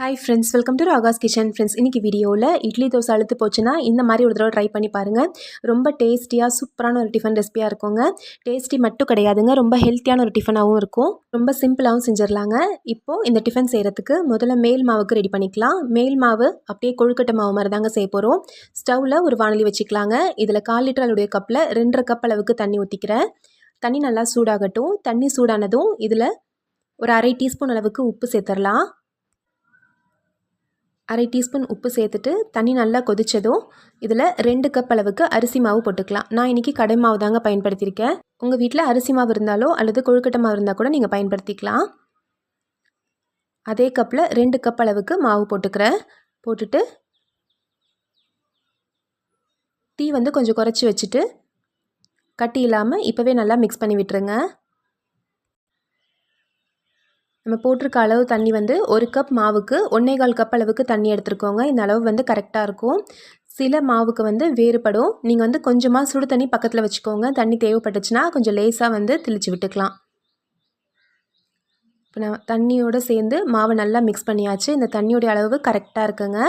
Hi friends welcome to Raga's kitchen friends இன்றைக்கி வீடியோவில் இட்லி தோசை அழுத்து போச்சுன்னா இந்த மாதிரி ஒரு தடவை ட்ரை பண்ணி பாருங்கள் ரொம்ப டேஸ்டியாக சூப்பரான ஒரு டிஃபன் ரெசிபியாக இருக்குங்க. டேஸ்டி மட்டும் கிடையாதுங்க ரொம்ப ஹெல்த்தியான ஒரு டிஃபனாகவும் இருக்கும். ரொம்ப சிம்பிளாகவும் செஞ்சிடலாங்க இப்போது இந்த டிஃபன் செய்கிறதுக்கு முதல்ல மேல் மாவுக்கு ரெடி பண்ணிக்கலாம். மேல் மாவு அப்படியே கொழுக்கட்டை மாவு மாதிரி தாங்க செய்ய போகிறோம் ஸ்டவ்வில் ஒரு வானொலி வச்சுக்கலாங்க. இதில் கால் லிட்டர் அளவுடைய கப்பில் ரெண்டரை கப் அளவுக்கு தண்ணி ஊற்றிக்கிறேன் தண்ணி நல்லா சூடாகட்டும். தண்ணி சூடானதும் இதில் ஒரு அரை டீஸ்பூன் அளவுக்கு உப்பு சேர்த்துடலாம் அரை டீஸ்பூன் உப்பு சேர்த்துட்டு தண்ணி நல்லா கொதித்ததும் இதில் ரெண்டு கப் அளவுக்கு அரிசி மாவு போட்டுக்கலாம். நான் இன்றைக்கி கடை மாவு தாங்க பயன்படுத்தியிருக்கேன். உங்கள் வீட்டில் அரிசி மாவு இருந்தாலோ அல்லது கொழுக்கட்டை மாவு இருந்தால் கூட நீங்கள் பயன்படுத்திக்கலாம். அதே கப்பில் ரெண்டு கப் அளவுக்கு மாவு போட்டுக்கிறேன். போட்டுட்டு டீ வந்து கொஞ்சம் குறைச்சி வச்சுட்டு கட்டி இல்லாமல் இப்போவே நல்லா மிக்ஸ் பண்ணி விட்டுருங்க. நம்ம போட்டிருக்க அளவு தண்ணி வந்து ஒரு கப் மாவுக்கு ஒன்றேகால் கப் அளவுக்கு தண்ணி எடுத்துருக்கோங்க. இந்த அளவு வந்து கரெக்டாக இருக்கும். சில மாவுக்கு வந்து வேறுபடும். நீங்கள் வந்து கொஞ்சமாக சுடு தண்ணி பக்கத்தில் வச்சுக்கோங்க. தண்ணி தேவைப்பட்டுச்சுன்னா கொஞ்சம் லேஸாக வந்து தெளித்து விட்டுக்கலாம். இப்போ நான் தண்ணியோடு சேர்ந்து மாவை நல்லா மிக்ஸ் பண்ணியாச்சு. இந்த தண்ணியோடைய அளவு கரெக்டாக இருக்குங்க.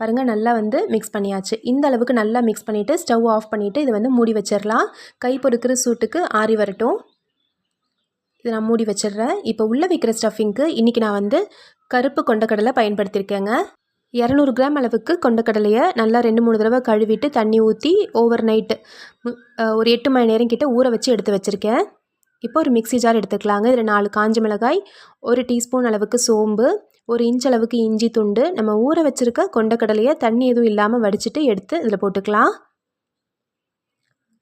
பாருங்கள் நல்லா வந்து மிக்ஸ் பண்ணியாச்சு. இந்த அளவுக்கு நல்லா மிக்ஸ் பண்ணிவிட்டு ஸ்டவ் ஆஃப் பண்ணிவிட்டு இது வந்து மூடி வச்சிடலாம் கை பொறுக்கிற சூட்டுக்கு ஆறி வரட்டும். இதை நான் மூடி வச்சிடுறேன். இப்போ உள்ளே வைக்கிற ஸ்டஃபிங்க்கு இன்றைக்கி நான் வந்து கருப்பு கொண்டக்கடலை பயன்படுத்தியிருக்கேங்க. இரநூறு கிராம் அளவுக்கு கொண்டக்கடலையை நல்லா ரெண்டு மூணு தடவை கழுவிட்டு தண்ணி ஊற்றி ஓவர் நைட்டு ஒரு எட்டு மணி நேரம் கிட்டே ஊற வச்சு எடுத்து வச்சுருக்கேன். இப்போ ஒரு மிக்சி ஜார் எடுத்துக்கலாங்க. இதில் நாலு காஞ்ச மிளகாய் ஒரு டீஸ்பூன் அளவுக்கு சோம்பு ஒரு இன்ச் அளவுக்கு இஞ்சி துண்டு. நம்ம ஊற வச்சுருக்க கொண்டக்கடலையை தண்ணி எதுவும் இல்லாமல் வடிச்சிட்டு எடுத்து இதில் போட்டுக்கலாம்.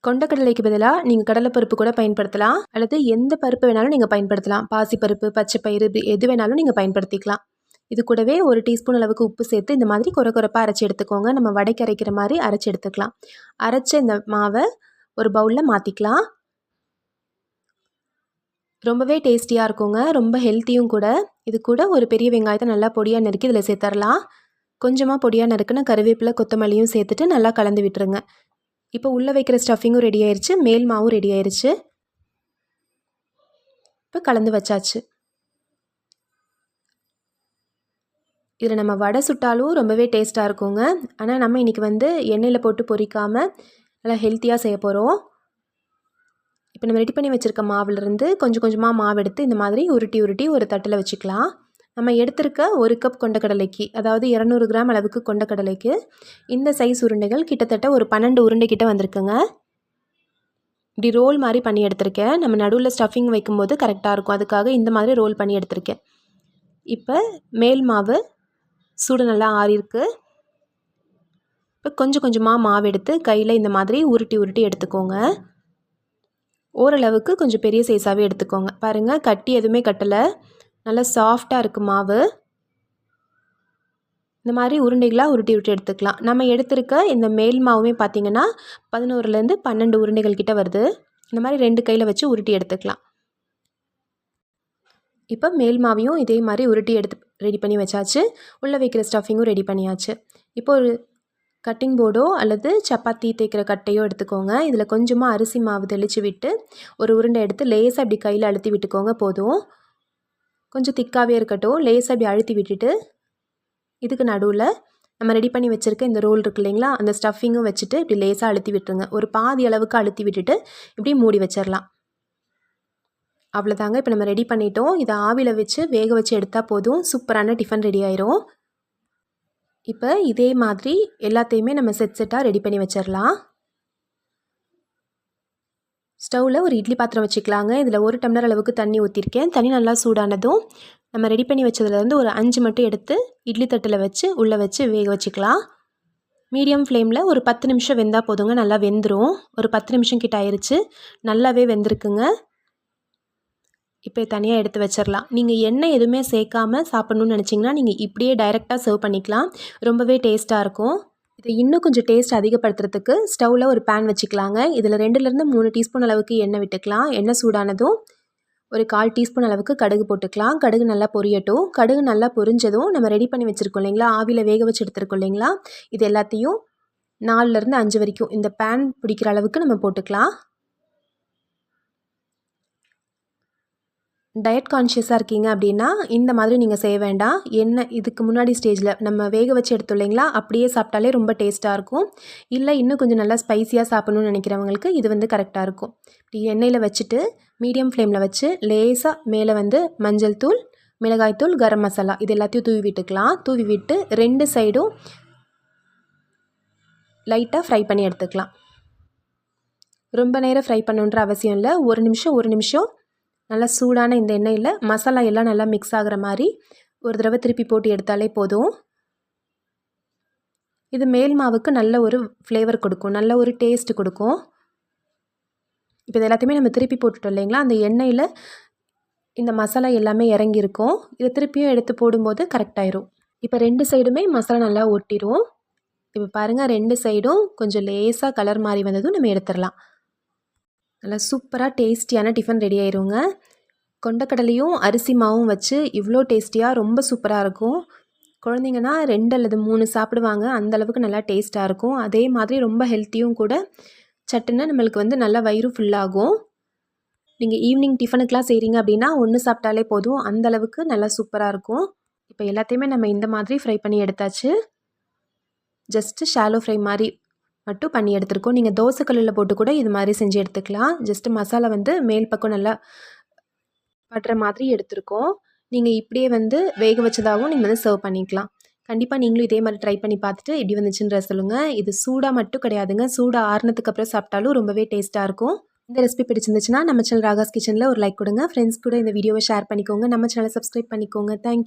கொண்டக்கடலைக்கு பதிலாக நீங்கள் கடலைப்பருப்பு கூட பயன்படுத்தலாம். அல்லது எந்த பருப்பு வேணாலும் நீங்கள் பயன்படுத்தலாம். பாசிப்பருப்பு பச்சை பயிறு எது வேணாலும் நீங்கள் பயன்படுத்திக்கலாம். இது கூடவே ஒரு டீஸ்பூன் அளவுக்கு உப்பு சேர்த்து இந்த மாதிரி குறை குறைப்பாக அரைச்சி எடுத்துக்கோங்க. நம்ம வடைக்கு அரைக்கிற மாதிரி அரைச்சி எடுத்துக்கலாம். அரைச்ச இந்த மாவை ஒரு பவுலில் மாற்றிக்கலாம் ரொம்பவே டேஸ்டியாக இருக்குங்க. ரொம்ப ஹெல்த்தியும் கூட. இது கூட ஒரு பெரிய வெங்காயத்தை நல்லா பொடியாக நறுக்கி இதில் சேர்த்துடலாம் கொஞ்சமாக பொடியாக நறுக்குன்னு கருவேப்பிலை கொத்தமல்லியும் சேர்த்துட்டு நல்லா கலந்து விட்டுருங்க. இப்போ உள்ளே வைக்கிற ஸ்டஃபிங்கும் ரெடி ஆயிடுச்சு மேல் மாவும் ரெடி ஆயிடுச்சு இப்போ கலந்து வச்சாச்சு. இதில் நம்ம வடை சுட்டாலும் ரொம்பவே டேஸ்ட்டாக இருக்குங்க. ஆனால் நம்ம இன்றைக்கி வந்து எண்ணெயில் போட்டு பொறிக்காமல் நல்லா ஹெல்த்தியாக செய்ய போகிறோம் இப்போ நம்ம ரெடி பண்ணி வச்சுருக்க மாவுலேருந்து கொஞ்சம் கொஞ்சமாக மாவு எடுத்து இந்த மாதிரி உருட்டி உருட்டி ஒரு தட்டில் வச்சுக்கலாம். நம்ம எடுத்திருக்க ஒரு கப் கொண்டக்கடலைக்கு அதாவது இரநூறு கிராம் அளவுக்கு கொண்டக்கடலைக்கு இந்த சைஸ் உருண்டைகள் கிட்டத்தட்ட ஒரு பன்னெண்டு உருண்டை கிட்ட வந்திருக்குங்க. இப்படி ரோல் மாதிரி பண்ணி எடுத்திருக்கேன். நம்ம நடுவில் ஸ்டஃபிங் வைக்கும்போது கரெக்டாக இருக்கும். அதுக்காக இந்த மாதிரி ரோல் பண்ணி எடுத்திருக்கேன். இப்போ மேல் மாவு சூடு நல்லா ஆறியிருக்கு இப்போ கொஞ்சம் கொஞ்சமாக மாவு எடுத்து கையில் இந்த மாதிரி உருட்டி உருட்டி எடுத்துக்கோங்க. ஓரளவுக்கு கொஞ்சம் பெரிய சைஸாகவே எடுத்துக்கோங்க. பாருங்கள் கட்டி எதுவுமே கட்டலை. நல்லா சாஃப்டாக இருக்குது மாவு. இந்த மாதிரி உருண்டைகளாக உருட்டி விட்டு எடுத்துக்கலாம். நம்ம எடுத்திருக்க இந்த மேல் மாவுமே பார்த்திங்கன்னா பதினோருலேருந்து பன்னெண்டு உருண்டைகள் கிட்டே வருது. இந்த மாதிரி ரெண்டு கையில் வச்சு உருட்டி எடுத்துக்கலாம். இப்போ மேல் மாவையும் இதே மாதிரி உருட்டி எடுத்து ரெடி பண்ணி வச்சாச்சு. உள்ளே வைக்கிற ஸ்டஃபிங்கும் ரெடி பண்ணியாச்சு. இப்போ ஒரு கட்டிங் போர்டோ அல்லது சப்பாத்தி தேய்க்கிற கட்டையோ எடுத்துக்கோங்க. இதில் கொஞ்சமாக அரிசி மாவு தெளித்து விட்டு ஒரு உருண்டை எடுத்து லேசாக அப்படி கையில் அழுத்தி விட்டுக்கோங்க போதும். கொஞ்சம் திக்காகவே இருக்கட்டும் லேசாக அப்படி அழுத்தி விட்டுட்டு இதுக்கு நடுவில் நம்ம ரெடி பண்ணி வச்சுருக்க இந்த ரோல் இருக்கு இல்லைங்களா அந்த ஸ்டஃபிங்கும் வச்சுட்டு இப்படி லேசாக அழுத்தி விட்டுருங்க. ஒரு பாதி அளவுக்கு அழுத்தி விட்டுட்டு இப்படி மூடி வச்சிடலாம் அவ்வளோதாங்க இப்போ நம்ம ரெடி பண்ணிட்டோம். இதை ஆவியில் வச்சு வேக வச்சு எடுத்தால் போதும். சூப்பரான டிஃபன் ரெடி ஆயிரும். இப்போ இதே மாதிரி எல்லாத்தையுமே நம்ம செட் செட்டாக ரெடி பண்ணி வச்சிடலாம் ஸ்டவ்வில் ஒரு இட்லி பாத்திரம் வச்சுக்கலாங்க. இதில் ஒரு டம்ளர் அளவுக்கு தண்ணி ஊற்றிருக்கேன் தண்ணி நல்லா சூடானதும் நம்ம ரெடி பண்ணி வச்சதுலேருந்து ஒரு அஞ்சு மட்டும் எடுத்து இட்லி தட்டில் வச்சு உள்ளே வச்சு வேக வச்சுக்கலாம். மீடியம் ஃப்ளேமில் ஒரு பத்து நிமிஷம் வெந்தால் போதுங்க. நல்லா வெந்துடும் ஒரு பத்து நிமிஷம் கிட்ட ஆயிடுச்சு நல்லாவே வெந்திருக்குங்க. இப்போ தனியாக எடுத்து வச்சிடலாம் நீங்கள் எண்ணெய் எதுவுமே சேர்க்காமல் சாப்பிட்ணுன்னு நினச்சிங்கன்னா நீங்கள் இப்படியே டைரெக்டாக சர்வ் பண்ணிக்கலாம். ரொம்பவே டேஸ்ட்டாக இருக்கும். இதை இன்னும் கொஞ்சம் டேஸ்ட் அதிகப்படுத்துறதுக்கு ஸ்டவ்வில் ஒரு பேன் வச்சுக்கலாங்க. இதில் ரெண்டுலேருந்து மூணு டீஸ்பூன் அளவுக்கு எண்ணெய் விட்டுக்கலாம். எண்ணெய் சூடானதும் ஒரு கால் டீஸ்பூன் அளவுக்கு கடுகு போட்டுக்கலாம். கடுகு நல்லா பொரியட்டும். கடுகு நல்லா பொரிஞ்சதும் நம்ம ரெடி பண்ணி வச்சுருக்கோம் இல்லைங்களா? ஆவியில் வேக வச்சு எடுத்துருக்கோம் இல்லைங்களா? இது எல்லாத்தையும் நாலுலேருந்து அஞ்சு வரைக்கும் இந்த பேன் பிடிக்கிற அளவுக்கு நம்ம போட்டுக்கலாம். டயட் கான்ஷியஸாக இருக்கீங்க அப்படின்னா இந்த மாதிரி நீங்கள் செய்ய வேண்டாம். என்ன இதுக்கு முன்னாடி ஸ்டேஜில் நம்ம வேக வச்சு எடுத்தோம் இல்லைங்களா? அப்படியே சாப்பிட்டாலே ரொம்ப டேஸ்ட்டாக இருக்கும். இல்லை இன்னும் கொஞ்சம் நல்லா ஸ்பைஸியாக சாப்பிட்ணுன்னு நினைக்கிறவங்களுக்கு இது வந்து கரெக்டாக இருக்கும். இப்படி எண்ணெயில் வச்சுட்டு மீடியம் ஃப்ளேமில் வச்சு லேசாக மேலே வந்து மஞ்சள் தூள் மிளகாய்த்தூள் கரம் மசாலா இது எல்லாத்தையும் தூவி விட்டுக்கலாம். தூவி விட்டு ரெண்டு சைடும் லைட்டாக ஃப்ரை பண்ணி எடுத்துக்கலாம். ரொம்ப நேரம் ஃப்ரை பண்ணுன்ற அவசியம் இல்லை. ஒரு நிமிஷம் ஒரு நிமிஷம் நல்லா சூடான இந்த எண்ணெயில் மசாலா எல்லாம் நல்லா மிக்ஸ் ஆகிற மாதிரி ஒரு தடவை திருப்பி போட்டு எடுத்தாலே போதும். இது மேல் மாவுக்கு நல்ல ஒரு ஃப்ளேவர் கொடுக்கும். நல்ல ஒரு டேஸ்ட் கொடுக்கும். இப்போ இது எல்லாத்தையுமே நம்ம திருப்பி போட்டுட்டோம் இல்லைங்களா? அந்த எண்ணெயில் இந்த மசாலா எல்லாமே இறங்கியிருக்கும். இதை திருப்பியும் எடுத்து போடும்போது கரெக்டாயிரும் இப்போ ரெண்டு சைடுமே மசாலா நல்லா ஒட்டிடும் இப்போ பாருங்கள் ரெண்டு சைடும் கொஞ்சம் லேசாக கலர் மாறி வந்ததும் நம்ம எடுத்துடலாம். நல்லா சூப்பராக டேஸ்டியான டிஃபன் ரெடி ஆயிருங்க. கொண்டக்கடலையும் அரிசி மாவும் வச்சு இவ்வளோ டேஸ்டியாக ரொம்ப சூப்பராக இருக்கும். குழந்தைங்கன்னா ரெண்டு அல்லது மூணு சாப்பிடுவாங்க. அந்தளவுக்கு நல்லா டேஸ்ட்டாக இருக்கும். அதே மாதிரி ரொம்ப ஹெல்த்தியும் கூட. சட்டுன்னு நம்மளுக்கு வந்து நல்லா வயிறு ஃபுல்லாகும் நீங்கள் ஈவினிங் டிஃபனுக்கெலாம் செய்கிறீங்க அப்படின்னா ஒன்று சாப்பிட்டாலே போதும். அந்தளவுக்கு நல்லா சூப்பராக இருக்கும். இப்போ எல்லாத்தையுமே நம்ம இந்த மாதிரி ஃப்ரை பண்ணி எடுத்தாச்சு. ஜஸ்ட்டு ஷாலோ ஃப்ரை மாதிரி மட்டும் பண்ணி எடுத்துருக்கோம். நீங்கள் தோசைக்கல்லில் போட்டு கூட இது மாதிரி செஞ்சு எடுத்துக்கலாம். ஜஸ்ட்டு மசாலா வந்து மேல் பக்கம் நல்லா படுற மாதிரி எடுத்துருக்கோம். நீங்கள் இப்படியே வந்து வேக வச்சதாகவும் நீங்கள் வந்து சர்வ் பண்ணிக்கலாம். கண்டிப்பாக நீங்களும் இதே மாதிரி ட்ரை பண்ணி பார்த்துட்டு எப்படி வந்துச்சுன்ற சொல்லுங்கள் இது சூடாக மட்டும் கிடையாதுங்க. சூடாக ஆறுனதுக்கு அப்புறம் சாப்பிட்டாலும் ரொம்பவே டேஸ்ட்டாக இருக்கும். இந்த ரெசிபி பிடிச்சிருந்துச்சுன்னா நம்ம சேனல் ராகாஸ் கிச்சனில் ஒரு லைக் கொடுங்க. ஃப்ரெண்ட்ஸ் கூட இந்த வீடியோவை ஷேர் பண்ணிக்கோங்க. நம்ம சேனலை சப்ஸ்கிரைப் பண்ணிக்கோங்க. தேங்க்யூ